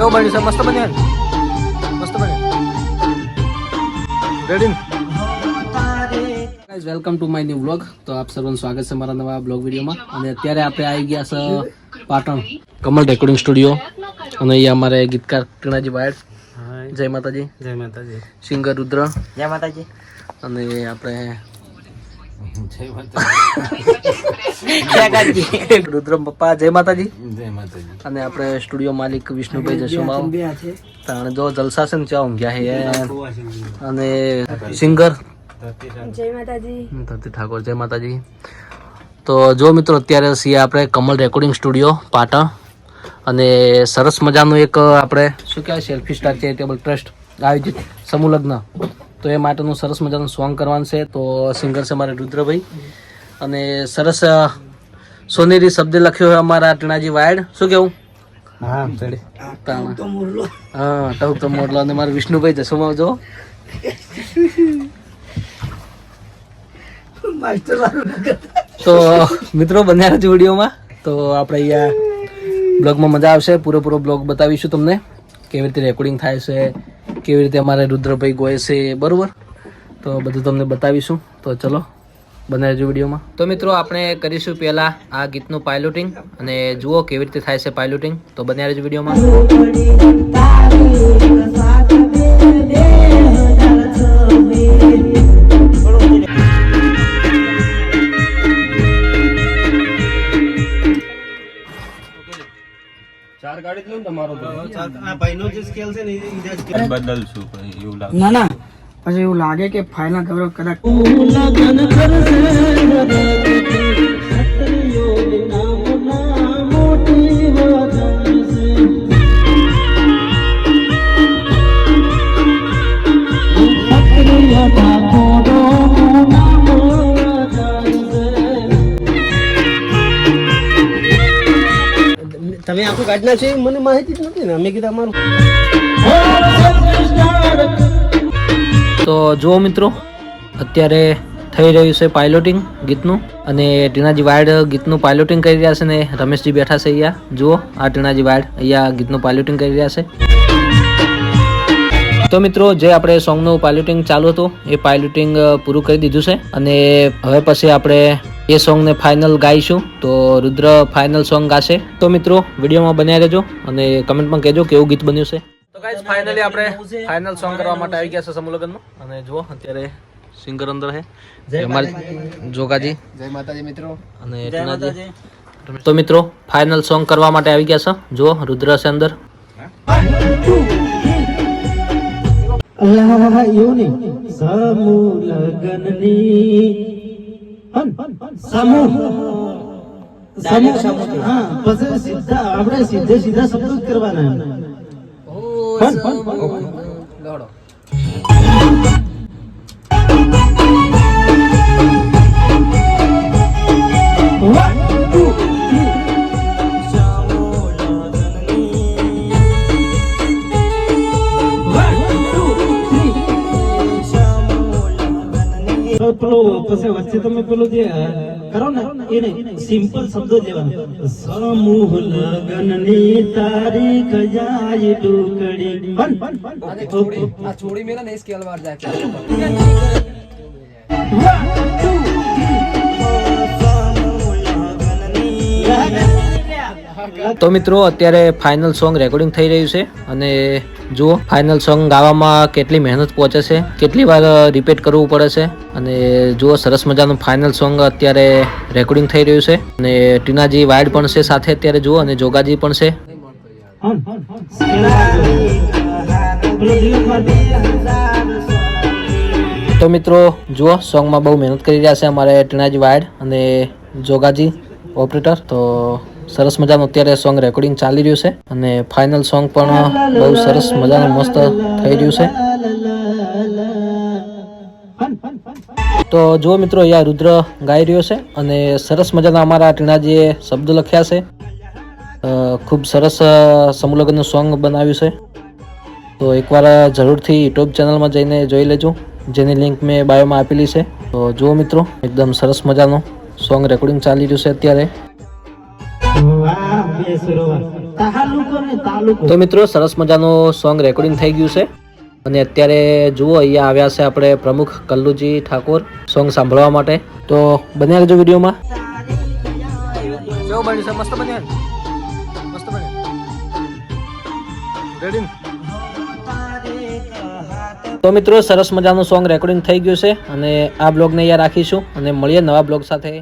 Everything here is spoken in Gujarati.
કેવું બન્યું છે મસ્ત બન્યું? મસ્ત બન્યું. Ready guys welcome to my new vlog તો આપ સર્વનું સ્વાગત છે મારા નવા બ્લોગ વિડીયોમાં. અને અત્યારે આપણે આવી ગયા છે પાટણ કમલ રેકોર્ડિંગ સ્ટુડિયો અને અહીંયા અમારે ગીતકાર કૃણાજી વાયર. જય માતાજી. જય માતાજી. સિંગર રુદ્ર. જય માતાજી. અને આપણે જય પપ્પા જય માતાજી. જય માતાજી. અને આપણે સ્ટુડિયો માલિક વિષ્ણુભાઈ જશુમાવ તાણે જો જલસા છે ને ચા ઊંઘ્યા અને સિંગર. ધરતી ઠાકોર જય માતાજી. તો જો મિત્રો અત્યારે છીએ આપણે કમલ રેકોર્ડિંગ સ્ટુડિયો પાટણ. અને સરસ મજાનું એક આપણે શું કહેવાય સેલ્ફી સ્ટાર ચેરિટેબલ ટ્રસ્ટ. આયોજિત સમૂહ લગ્ન. તો એ માટેનું સરસ મજાનું સોંગ કરવાનું છે. તો સિંગર છે અમારે રુદ્રભાઈ. અને સરસ સોનેરી શબ્દ લખ્યો હોય અમારા ટીણાજી વાયડ. શું કેવું? હા હા ટહુક તો મોડલો અને મારા વિષ્ણુભાઈ જસોમાં જો તો મિત્રો બન્યા રહેજો વિડીયોમાં. તો આપણે અહીંયા બ્લોગમાં મજા આવશે. પૂરેપૂરો બ્લોગ બતાવીશું તમને. કેવી રીતે રેકોર્ડિંગ થાય છે કેવી રીતે અમારે રુદ્રભાઈ ગોય છે, બરાબર? તો બધું તમને બતાવીશું. તો ચલો બન્યા જો વિડીયોમાં. તો મિત્રો, આપણે કરીશું પહેલાં આ ગીતનું પાયલોટિંગ અને જુઓ કેવી રીતે થાય છે પાયલોટિંગ તો બન્યા રહેજો વિડીયોમાં. બદલશું પણ એવું લાગે. ના ના. પછી એવું લાગે કે ફાઇનલ ગૌરવ કદાચ તમે આખું કાઢના છે મને માહિતી જ નથી ને. અમે કીધું અમારું. તો જુઓ મિત્રો, અત્યારે થઈ રહ્યું છે પાયલોટિંગ ગીતનું અને ટીનાજી વાયડ ગીતનું પાયલોટિંગ કરી રહ્યા છે ને રમેશજી બેઠા છે અહીંયા. જુઓ, આ ટીનાજી વાયડ અહીંયા ગીતનું પાયલોટિંગ કરી રહ્યા છે. તો મિત્રો, જે આપણે સોંગનું પાયલોટિંગ ચાલુ હતું, એ પાયલોટિંગ પૂરું કરી દીધું છે અને હવે પછી આપણે એ સોંગને ફાઇનલ ગાઈશું તો રુદ્ર ફાઇનલ સોંગ ગાશે. તો મિત્રો વિડીયોમાં બન્યા રહેજો અને કમેન્ટમાં કહેજો કેવું ગીત બન્યું છે. તો ગાઈઝ ફાઇનલી આપણે ફાઇનલ સોંગ કરવા માટે આવી ગયા છે સમૂહ લગ્નનું અને જુઓ અત્યારે સિંગર અંદર છે. જોગાજી. જય માતાજી મિત્રો. અને. તો મિત્રો ફાઇનલ સોંગ કરવા માટે આવી ગયા છે. જુઓ રુદ્ર છે અંદર. અલ્લાહ એવું નહીં સમૂહ લગનની સમૂહ. સમૂહ હા પછી સીધા આપણે સીધે સીધા શબ્દો કરવાના પેલો પછી વચ્ચે તમે પેલો જે કરો ને એને સિમ્પલ શબ્દો જેવા સમૂહ લગનની તારીખ જાય ટુકડી. આ છોડી મેરા ને સ્કેલ વાર તો મિત્રો, અત્યારે ફાઇનલ સોંગ રેકોર્ડિંગ થઈ રહ્યું છે અને જુઓ ફાઇનલ સોંગ ગાવામાં કેટલી મહેનત પહોંચે છે, કેટલી વાર રિપીટ કરવું પડે છે અને જુઓ, સરસ મજાનું ફાઇનલ સોંગ અત્યારે રેકોર્ડિંગ થઈ રહ્યું છે અને ટીનાજી વાઇડ પણ છે સાથે અત્યારે જુઓ અને જોગાજી પણ છે. તો મિત્રો, જુઓ સોંગમાં બહુ મહેનત કરી રહ્યા છે અમારે ટીનાજી વાઇડ અને જોગાજી ઓપરેટર તો સરસ મજાનું અત્યારે સોંગ રેકોર્ડિંગ ચાલી રહ્યું છે અને ફાઇનલ સોંગ પણ બહુ સરસ મજાનું મસ્ત થઈ રહ્યું છે. તો જુઓ મિત્રો, અહીંયા રુદ્ર ગાઈ રહ્યો છે અને સરસ મજાના અમારા ટીણાજીએ શબ્દ લખ્યા છે. ખૂબ સરસ સમુલગ્નનું સોંગ બનાવ્યું છે. તો એકવાર જરૂરથી યુટ્યુબ ચેનલમાં જઈને જોઈ લેજો, જેની લિંક મેં બાયોમાં આપેલી છે. તો જુઓ મિત્રો, એકદમ સરસ મજાનું સોંગ રેકોર્ડિંગ ચાલી રહ્યું છે અત્યારે. તો મિત્રો સરસ મજાનું સોંગ રેકોર્ડિંગ થઈ ગયું છે. અને અત્યારે જુઓ અહીંયા આવ્યા છે આપણે પ્રમુખ કલ્લુજી ઠાકોર સોંગ સાંભળવા માટે. તો બન્યા રહેજો વિડીયોમાં. કેવું બન્યું છે મસ્ત બન્યું મસ્ત બન્યું રેડી તો મિત્રો સરસ મજાનું સોંગ રેકોર્ડિંગ થઈ ગયું છે. અને આ બ્લોગને અહીંયા રાખીશું. અને મળીએ નવા બ્લોગ સાથે.